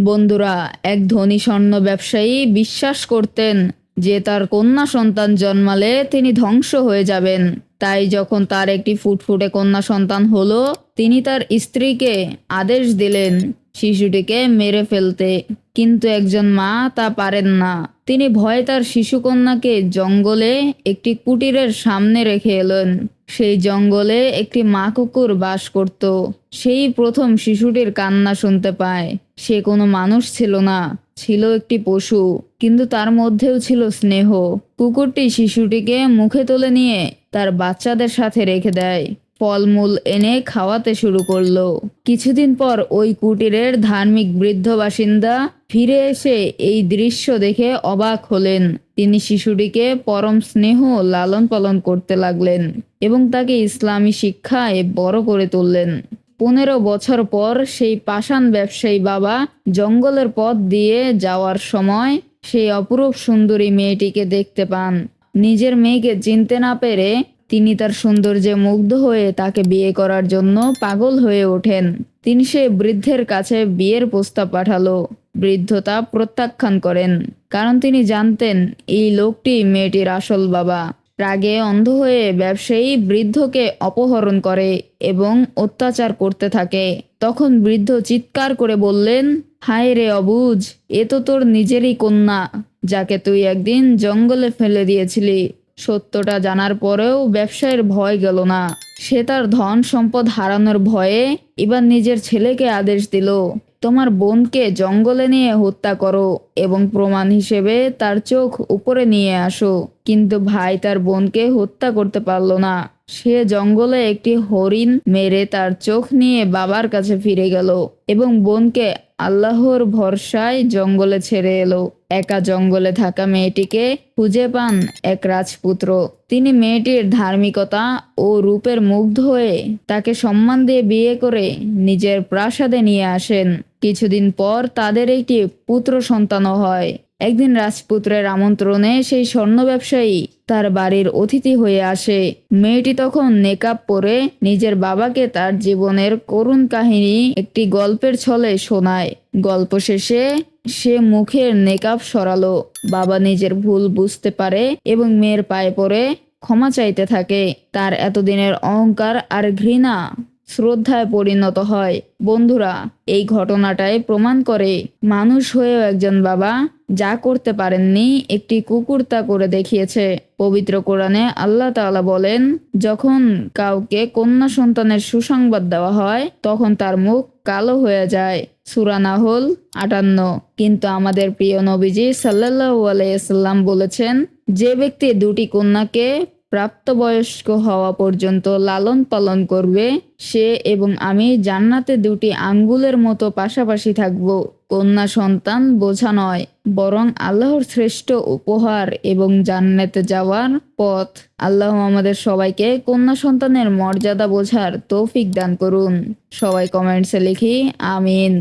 বন্ধুরা, এক ধনী স্বর্ণ ব্যবসায়ী বিশ্বাস করতেন যে তার কন্যা সন্তান জন্মালে তিনি ধ্বংস হয়ে যাবেন। তাই যখন তার একটি ফুটফুটে কন্যা সন্তান হলো, তিনি তার স্ত্রীকে আদেশ দিলেন শিশুটিকে মেরে ফেলতে। কিন্তু একজন মা তা পারেন না। তিনি ভয়ে তার শিশুকন্যাকে জঙ্গলে একটি কুটিরের সামনে রেখে এলেন। সেই জঙ্গলে একটি মা কুকুর বাস করত। সেই প্রথম শিশুটির কান্না শুনতে পায়। সে কোনো মানুষ ছিল না, ছিল একটি পশু, কিন্তু তার মধ্যেও ছিল স্নেহ। কুকুরটি শিশুটিকে মুখে তুলে নিয়ে তার বাচ্চাদের সাথে রেখে দেয়। ফলমূল এনে খাওয়াতে শুরু করল। কিছুদিন পর ওই কুটিরের ধার্মিক বৃদ্ধ বাসিন্দা ফিরে এসে এই দৃশ্য দেখে অবাক হলেন। তিনি শিশুটিকে পরম স্নেহ লালন পালন করতে লাগলেন এবং তাকে ইসলামী শিক্ষায় বড় করে তুললেন। পনেরো বছর পর সেই পাষাণ ব্যবসায়ী বাবা জঙ্গলের পথ দিয়ে যাওয়ার সময় সেই অপরূপ সুন্দরী মেয়েটিকে দেখতে পান। নিজের মেয়েকে চিনতে না পেরে তিনি তার সৌন্দর্যে মুগ্ধ হয়ে তাকে বিয়ে করার জন্য পাগল হয়ে ওঠেন। তিনি সে বৃদ্ধের কাছে বিয়ের প্রস্তাব পাঠালো। বৃদ্ধ তা প্রত্যাখ্যান করেন, কারণ তিনি জানতেন, এই লোকটি মেয়েটির আসল বাবা। রাগে অন্ধ হয়ে ব্যবসায়ী বৃদ্ধকে অপহরণ করে এবং অত্যাচার করতে থাকে। তখন বৃদ্ধ চিৎকার করে বললেন, হায় রে অবুজ এ তো তোর নিজেরই কন্যা, যাকে তুই একদিন জঙ্গলে ফেলে দিয়েছিলি। সত্যটা জানার পরেও ব্যবসায়ের ভয় গেল না। সে তার ধন সম্পদ হারানোর ভয়ে এবার নিজের ছেলেকে আদেশ দিল, তোমার বোনকে জঙ্গলে নিয়ে হত্যা করো এবং প্রমাণ হিসেবে তার চোখ উপরে নিয়ে আসো। কিন্তু ভাই তার বোনকে হত্যা করতে পারল না। সে জঙ্গলে একটি হরিণ মেরে তার চোখ নিয়ে বাবার কাছে ফিরে গেল এবং বোনকে আল্লাহর ভরসায় জঙ্গলে ছেড়ে এলো। একা জঙ্গলে থাকা মেয়েটিকে খুঁজে পান এক রাজপুত্র। তিনি মেয়েটির ধার্মিকতা ও রূপের মুগ্ধ হয়ে তাকে সম্মান দিয়ে বিয়ে করে নিজের প্রাসাদে নিয়ে আসেন। কিছুদিন পর তাদের একটি পুত্র সন্তানও হয়। একদিন রাজপুত্রের আমন্ত্রণে সেই স্বর্ণ ব্যবসায়ী তার বাড়ির অতিথি হয়ে আসে। মেয়েটি তখন নেকাব পরে নিজের বাবাকে তার জীবনের করুণ কাহিনী একটি গল্পের ছলে শোনায়। গল্প শেষে সে মুখের নেকাব সরালো। বাবা নিজের ভুল বুঝতে পারে এবং মেয়ের পায়ে পড়ে ক্ষমা চাইতে থাকে। তার এতদিনের অহংকার আর ঘৃণা শ্রদ্ধায় পরিণত হয়। বন্ধুরা, এই ঘটনাটাই প্রমাণ করে মানুষ হয়েও একজন বাবা যা করতে পারেননি একটি কুকুর তা করে দেখিয়েছে। পবিত্র কোরআনে আল্লাহ তাআলা বলেন, যখন কাউকে কন্যা সন্তানের সুসংবাদ দেওয়া হয়, তখন তার মুখ কালো হয়ে যায়। সুরা নাহল আটান্ন। কিন্তু আমাদের প্রিয় নবীজি সাল্লাল্লাহু আলাইসাল্লাম বলেছেন, যে ব্যক্তি দুটি কন্যাকে প্রাপ্তবয়স্ক হওয়া পর্যন্ত লালন পালন করবে সে এবং আমি জান্নাতে দুটি আঙ্গুলের মতো পাশাপাশি থাকব। কন্যা সন্তান বোঝা নয়, বরং আল্লাহর শ্রেষ্ঠ উপহার এবং জান্নাতে যাওয়ার পথ। আল্লাহ আমাদের সবাইকে কন্যা সন্তানের মর্যাদা বোঝার তৌফিক দান করুন। সবাই কমেন্টসে লিখি, আমিন।